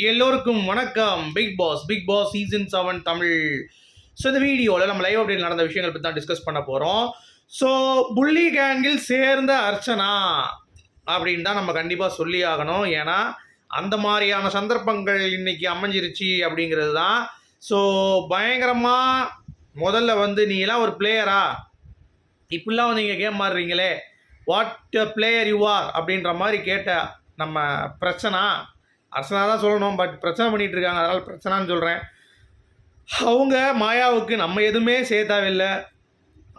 எல்லோருக்கும் வணக்கம். Bigg Boss Bigg Boss season seven Tamil. So இந்த வீடியோவில் நம்ம லைவ் அப்டேட் நடந்த விஷயங்கள் பற்றி தான் டிஸ்கஸ் பண்ண போகிறோம் ஸோ புள்ளி கேங்கில் சேர்ந்த அர்ச்சனா அப்படின்னு தான் நம்ம கண்டிப்பாக சொல்லி ஆகணும். ஏன்னா அந்த மாதிரியான சந்தர்ப்பங்கள் இன்னைக்கு அமைஞ்சிருச்சு அப்படிங்கிறது தான். ஸோ பயங்கரமாக முதல்ல வந்து நீ எல்லாம் ஒரு பிளேயரா இப்படிலாம் வந்து நீங்கள் கேம் மாறுறீங்களே வாட் பிளேயர் யூ ஆர் அப்படின்ற மாதிரி கேட்ட நம்ம பிரச்சனை அரசனா தான் சொல்லணும் பட் பிரச்சனை பண்ணிகிட்டு இருக்காங்க. அதனால் பிரச்சனைன்னு சொல்கிறேன் அவங்க மாயாவுக்கு நம்ம எதுவுமே சேர்த்தாவில்லை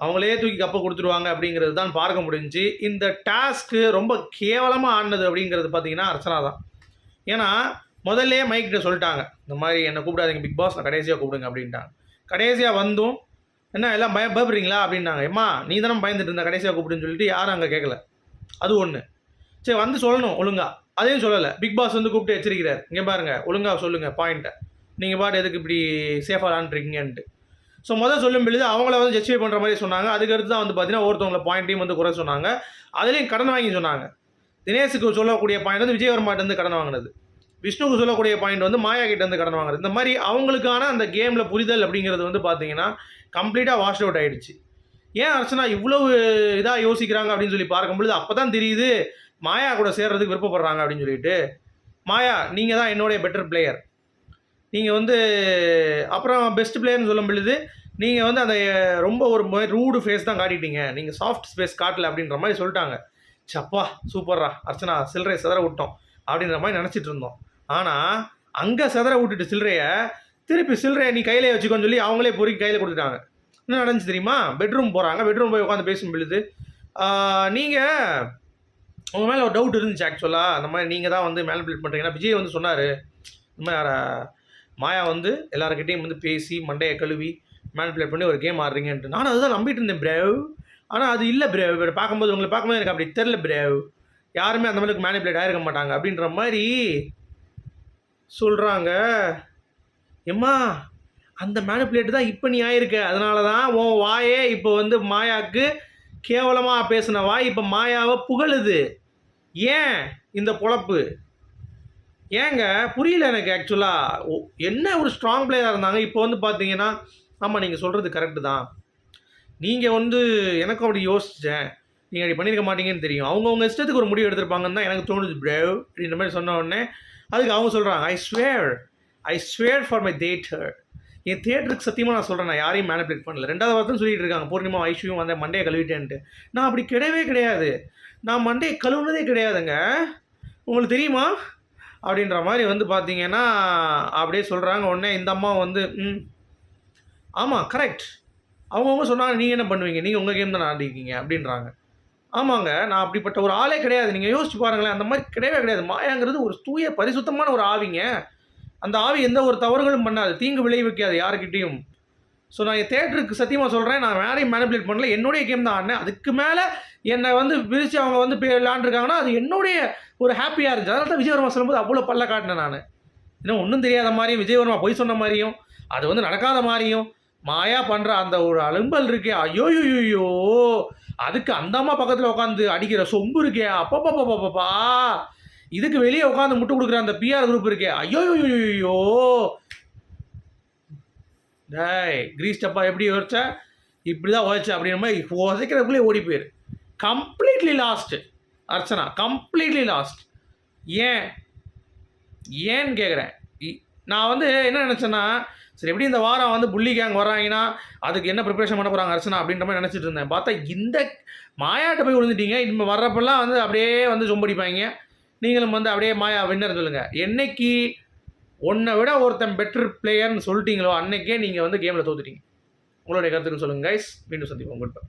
அவங்களே தூக்கி கப்பை கொடுத்துருவாங்க அப்படிங்கிறது தான் பார்க்க முடிஞ்சு இந்த டாஸ்க்கு ரொம்ப கேவலமாக ஆனது அப்படிங்கிறது பார்த்தீங்கன்னா அர்ச்சனா தான். ஏன்னா முதல்ல மைக்கிட்ட சொல்லிட்டாங்க. இந்த மாதிரி என்னை கூப்பிடாதீங்க பிக் பாஸ் நான் கடைசியாக கூப்பிடுங்க அப்படின்ட்டாங்க. கடைசியாக வந்தும் என்ன எல்லாம் பய பயப்படுறீங்களா? அப்படின்னாங்க. எம்மா நீ தானே பயந்துட்டு இருந்த கடைசியாக கூப்பிடுன்னு சொல்லிட்டு யாரும் அங்கே கேட்கல அது ஒன்று சரி வந்து சொல்லணும் ஒழுங்காக அதையும் சொல்லலை. பிக் பாஸ் வந்து கூப்பிட்டு எச்சரிக்கிறார். இங்கே பாருங்கள் ஒழுங்காக சொல்லுங்கள் பாயிண்ட்டை நீங்கள் பாட்டு எதுக்கு இப்படி சேஃபாக விளாண்டுருக்கீங்கன்ட்டு. ஸோ முதல் சொல்லும் பொழுது அவங்கள வந்து ஜஸ்டிஃபை பண்ணுற மாதிரி சொன்னாங்க. அதுக்கடுத்து தான் வந்து பார்த்தீங்கன்னா ஒருத்தவங்கள பாயிண்ட்டையும் வந்து குறை சொன்னாங்க. அதுலேயும் கடன் வாங்கி சொன்னாங்க. தினேஷுக்கு சொல்லக்கூடிய பாயிண்ட் வந்து விஜயவர்மாட்ட இருந்து கடன் வாங்கினது. விஷ்ணுவுக்கு சொல்லக்கூடிய பாயிண்ட் வந்து மாயா கிட்ட கடன் வாங்குறது இந்த மாதிரி அவங்களுக்கான அந்த கேமில் புரிதல் அப்படிங்கிறது வந்து பார்த்தீங்கன்னா கம்ப்ளீட்டாக வாஷ் அவுட் ஆகிடுச்சு ஏன் அர்ச்சனா இவ்வளவு இதாக யோசிக்கிறாங்க அப்படின்னு சொல்லி பார்க்கும்பொழுது அப்போ தான் தெரியுது மாயா கூட சேர்றதுக்கு விருப்பப்படுறாங்க அப்படின்னு சொல்லிட்டு மாயா நீங்கள் தான் என்னுடைய பெட்டர் பிளேயர் நீங்கள் வந்து அப்புறம் பெஸ்ட் பிளேயர்னு சொல்லும் பொழுது நீங்கள் வந்து அந்த ரொம்ப ஒரு ரூடு ஃபேஸ் தான் காட்டிட்டீங்க. நீங்கள் சாஃப்ட் ஸ்பேஸ் காட்டல அப்படின்ற மாதிரி சொல்லிட்டாங்க. சப்பா சூப்பர்ரா அர்ச்சனா சில்லறையை சிதற விட்டோம் அப்படின்ற மாதிரி நினச்சிட்டு இருந்தோம். ஆனால் அங்கே சிதற விட்டுட்டு சில்லறையை திருப்பி சில்லறையை நீ கையிலே வச்சுக்கோன்னு சொல்லி அவங்களே பொறுக்கி கையில் கொடுத்துட்டாங்க. என்ன நடந்துச்சு தெரியுமா? பெட்ரூம் போகிறாங்க பெட்ரூம் போய் உட்காந்து பேசும் பொழுது நீங்கள் உங்கள் மேலே ஒரு டவுட் இருந்துச்சு ஆக்சுவலாக அந்த மாதிரி நீங்கள் தான் வந்து மேனிபுலேட் பண்ணுறீங்கன்னா விஜய் வந்து சொன்னார் இந்த மாதிரி மாயா வந்து எல்லாருக்கிட்டையும் வந்து பேசி மண்டையை கழுவி மேனிபுலேட் பண்ணி ஒரு கேம் ஆடுறீங்கன்ட்டு. நானும் அதுதான் நம்பிட்டு இருந்தேன் பிரேவ் ஆனால் அது இல்லை பிரேவ் இப்போ பார்க்கும்போது உங்களை பார்க்கும்போது எனக்கு அப்படி தெரில பிரேவ் யாருமே அந்த மாதிரி மேனிபுலேட் ஆகிருக்க மாட்டாங்க அப்படின்ற மாதிரி சொல்கிறாங்க எம்மா அந்த மேனிப்புலேட் தான் இப்போ நீ ஆயிருக்க. அதனால தான் உன் வாயே இப்போ வந்து மாயாவுக்கு கேவலமாக பேசின வாய் இப்போ மாயாவை புகழுது. ஏன் இந்த பொழப்பு? ஏங்க புரியல எனக்கு ஆக்சுவலாக என்ன ஒரு ஸ்ட்ராங் பிளேயராக இருந்தாங்க? இப்போ வந்து பார்த்தீங்கன்னா ஆமாம் நீங்கள் சொல்கிறது கரெக்டு தான். நீங்கள் வந்து எனக்கும் அப்படி யோசித்தேன் நீங்கள் அப்படி பண்ணியிருக்க மாட்டீங்கன்னு தெரியும். அவங்கவுங்க இஷ்டத்துக்கு ஒரு முடிவு எடுத்திருப்பாங்கன்னு தான் எனக்கு தோணுது பிரேவ் அப்படின்ற மாதிரி சொன்ன உடனே அதுக்கு அவங்க சொல்கிறாங்க I swear I swear for my daughter என் தேட்டருக்கு சத்தியமாக நான் சொல்கிறேன் நான் யாரையும் மேனிபுலேட் பண்ணல. ரெண்டாவது வாரத்தும் சொல்லிட்டு இருக்காங்க பூர்ணிமா ஐஸ்வர்யம் வந்தேன் மண்டையை கழுவிட்டேன்ட்டு. நான் அப்படி கிடையவே கிடையாது. நான் மண்டையை கழுவுனதே கிடையாதுங்க. உங்களுக்கு தெரியுமா? அப்படின்ற மாதிரி வந்து பார்த்தீங்கன்னா அப்படியே சொல்கிறாங்க உடனே இந்த அம்மா வந்து ம் ஆமாம் கரெக்ட் அவங்கவுங்க சொன்னாங்க நீங்கள் என்ன பண்ணுவீங்க? நீங்கள் உங்கள் கேம் தான் ஆடிருக்கீங்க அப்படின்றாங்க. ஆமாங்க நான் அப்படிப்பட்ட ஒரு ஆளே கிடையாது. நீங்கள் யோசிச்சு பாருங்களேன் அந்த மாதிரி கிடையவே கிடையாது. மாயாங்கிறது ஒரு தூய பரிசுத்தமான ஒரு ஆவிங்க. அந்த ஆவி எந்த ஒரு தவறுகளும் பண்ணாது. தீங்கு விளைவிக்காது யாருக்கிட்டேயும். ஸோ நான் என் தேட்டருக்கு சத்தியமாக சொல்கிறேன் நான் வேறையும் மேனிபுலேட் பண்ணல. என்னுடைய கேம் தான் ஆடினேன். அதுக்கு மேலே என்னை வந்து பிரித்து அவங்க வந்து பே விளாண்டுருக்காங்கன்னா அது என்னுடைய ஒரு ஹாப்பியாக இருந்துச்சு. அதனால தான் விஜயவர்மா சொல்லும்போது அவ்வளோ பல்ல காட்டினேன் நான். இன்னும் ஒன்றும் தெரியாத மாதிரியும் விஜயவர்மா பொய் சொன்ன மாதிரியும் அது வந்து நடக்காத மாதிரியும் மாயா பண்ணுற அந்த ஒரு அலும்பல் இருக்கே ஐயோ ஐயோ அதுக்கு அந்த அம்மா பக்கத்தில் உட்காந்து அடிக்கிற சொம்பு இருக்கே அப்பப்பப்பப்பப்பா இதுக்கு வெளியே உட்காந்து முட்டு கொடுக்குற அந்த பிஆர் குரூப் இருக்கே. ஐயோ ஐயோ டேய் கிரீஸ் டப்பா எப்படி உரைச்ச இப்படி தான் உழைச்ச அப்படின்ற மாதிரி உதைக்கிறதுக்குள்ளே ஓடி போயிரு. Completely lost Archana completely lost ஏன்? ஏன்னு கேட்குறேன் நான் வந்து என்ன நினச்சேன்னா சரி எப்படி இந்த வாரம் வந்து புள்ளி கேங் வராங்கன்னா அதுக்கு என்ன ப்ரிப்பரேஷன் பண்ண போகிறாங்க அர்ச்சனா அப்படின்ற மாதிரி நினச்சிட்டு இருந்தேன். பார்த்தா இந்த மாயாட்ட போய் விழுந்துட்டீங்க. இப்போ வர்றப்பெல்லாம் வந்து அப்படியே வந்து சொம்படிப்பாங்க நீங்களும் வந்து அப்படியே மாயா வின்னர் சொல்லுங்கள் என்னைக்கு உன்னை விட ஒருத்தன் பெட்டர் பிளேயர்னு சொல்லிட்டீங்களோ அன்னைக்கே நீங்கள் வந்து கேமில் தோத்துட்டீங்க. உங்களுடைய கருத்துக்கள் சொல்லுங்கள் கைஸ் மீண்டும் சந்திப்போம். குட்